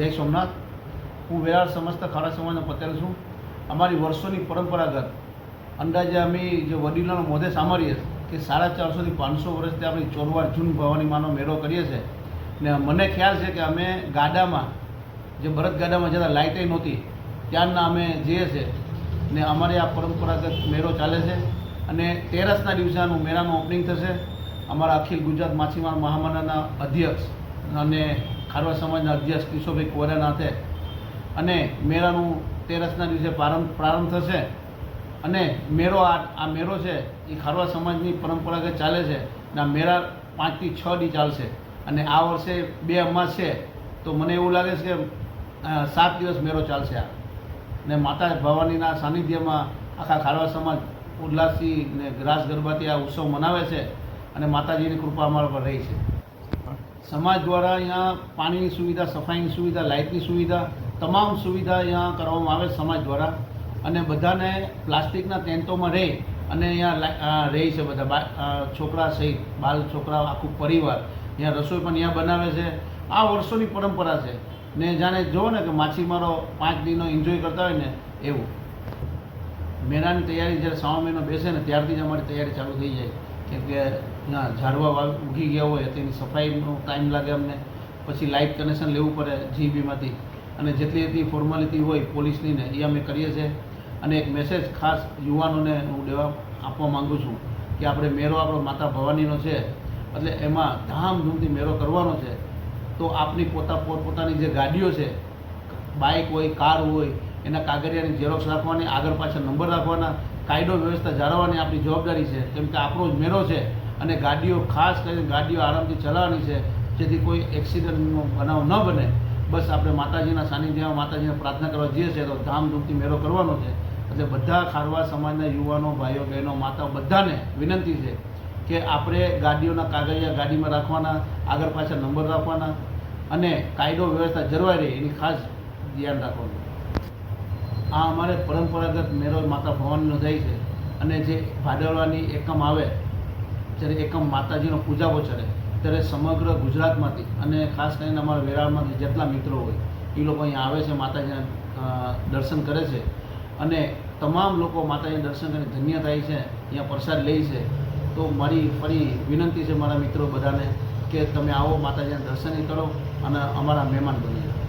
જય સોમનાથ. હું વેરાળ સમસ્ત ખાડા સમાજનો પટેલ છું. અમારી વર્ષોની પરંપરાગત અંદાજે અમે જે વડીલોના મોઢે સાંભળીએ કે સાડા ચારસોથી પાંચસો વર્ષથી આપણે ચોરવાર જૂન ભવાની માનો મેળો કરીએ છીએ. ને મને ખ્યાલ છે કે અમે ગાડામાં, જે ભરત ગાડામાં જતાં લાઇટે નહોતી ત્યારના અમે જઈએ છીએ. ને અમારે આ પરંપરાગત મેળો ચાલે છે. અને તેરસના દિવસે આનું મેળાનું ઓપનિંગ થશે. અમારા અખિલ ગુજરાત માછીમાર મહામંડળના અધ્યક્ષ અને ખારવા સમાજના અધ્યક્ષ કિશોરભાઈ કોરાનાથે અને મેળાનું તેરસના દિવસે પ્રારંભ પ્રારંભ થશે. અને મેળો આ આ મેળો છે એ ખારવા સમાજની પરંપરાગત ચાલે છે અને આ મેળા પાંચથી છ ડી ચાલશે. અને આ વર્ષે બે અમાસ છે. તો મને એવું લાગે છે કે સાત દિવસ મેળો ચાલશે આ. ને માતા ભવાનીના સાનિધ્યમાં આખા ખારવા સમાજ ઉલ્લાસથી ને રાસ ગરબાથી આ ઉત્સવ મનાવે છે. અને માતાજીની કૃપા અમારા પર રહી છે. સમાજ દ્વારા અહીંયા પાણીની સુવિધા, સફાઈની સુવિધા, લાઇટની સુવિધા તમામ સુવિધા અહીંયા કરવામાં આવે સમાજ દ્વારા. અને બધાને પ્લાસ્ટિકના ટેન્ટોમાં રહે અને અહીંયા રહે છે બધા છોકરા સહિત, બાલ છોકરા, આખું પરિવાર અહીંયા રસોઈ પણ અહીંયા બનાવે છે. આ વર્ષોની પરંપરા છે. ને જાણે જુઓ ને કે માછીમારો પાંચ દિનો એન્જોય કરતા હોય ને એવું. મેળાની તૈયારી જ્યારે શ્રાવણ મહિનો બેસે ને ત્યારથી જ અમારી તૈયારી ચાલુ થઈ જાય. કેમ કે ના ઝાડવા વાવ, ઉગી ગયા હોય તેની સફાઈનો ટાઈમ લાગે અમને. પછી લાઇટ કનેક્શન લેવું પડે જીબીમાંથી અને જેટલી એટલી ફોર્માલિટી હોય પોલીસની ને એ અમે કરીએ છીએ. અને એક મેસેજ ખાસ યુવાનોને હું દેવા આપવા માગું છું કે આપણે મેળો આપણો માતા ભવાનીનો છે, એટલે એમાં ધામધૂમથી મેળો કરવાનો છે. તો આપની પોતા, પોતપોતાની જે ગાડીઓ છે બાઇક હોય કાર હોય એના કાગળિયાની ઝેરોક્ષ રાખવાની, આગળ પાછળ નંબર રાખવાના, કાયદો વ્યવસ્થા જાળવવાની આપણી જવાબદારી છે. કેમ કે આપણો જ મેળો છે અને ગાડીઓ ખાસ કરીને ગાડીઓ આરામથી ચલાવવાની છે. જેથી કોઈ એક્સિડન્ટનો બનાવ ન બને. બસ આપણે માતાજીના સાનિધ્યમાં માતાજીને પ્રાર્થના કરવા જઈએ છીએ તો ધામધૂમથી મેળો કરવાનો છે. એટલે બધા ખારવા સમાજના યુવાનો, ભાઈઓ, બહેનો, માતાઓ બધાને વિનંતી છે કે આપણે ગાડીઓના કાગળિયા ગાડીમાં રાખવાના, આગળ પાછળ નંબર રાખવાના અને કાયદો વ્યવસ્થા જળવાઈ રહે એની ખાસ ધ્યાન રાખવાનું. આ અમારે પરંપરાગત મેળો માતા ભવાનીનો જાય છે. અને જે ભાદરવાની એકમ આવે, જ્યારે એકમ માતાજીનો પૂજાવો ચડે, ત્યારે સમગ્ર ગુજરાતમાંથી અને ખાસ કરીને અમારા વેરાળમાંથી જેટલા મિત્રો હોય, એ લોકો અહીંયા આવે છે, માતાજીના દર્શન કરે છે. અને તમામ લોકો માતાજીના દર્શન કરીને ધન્ય થાય છે, અહીંયા પ્રસાદ લે છે. તો મારી ફરી વિનંતી છે મારા મિત્રો બધાને કે તમે આવો, માતાજીના દર્શન કરો અને અમારા મહેમાન બની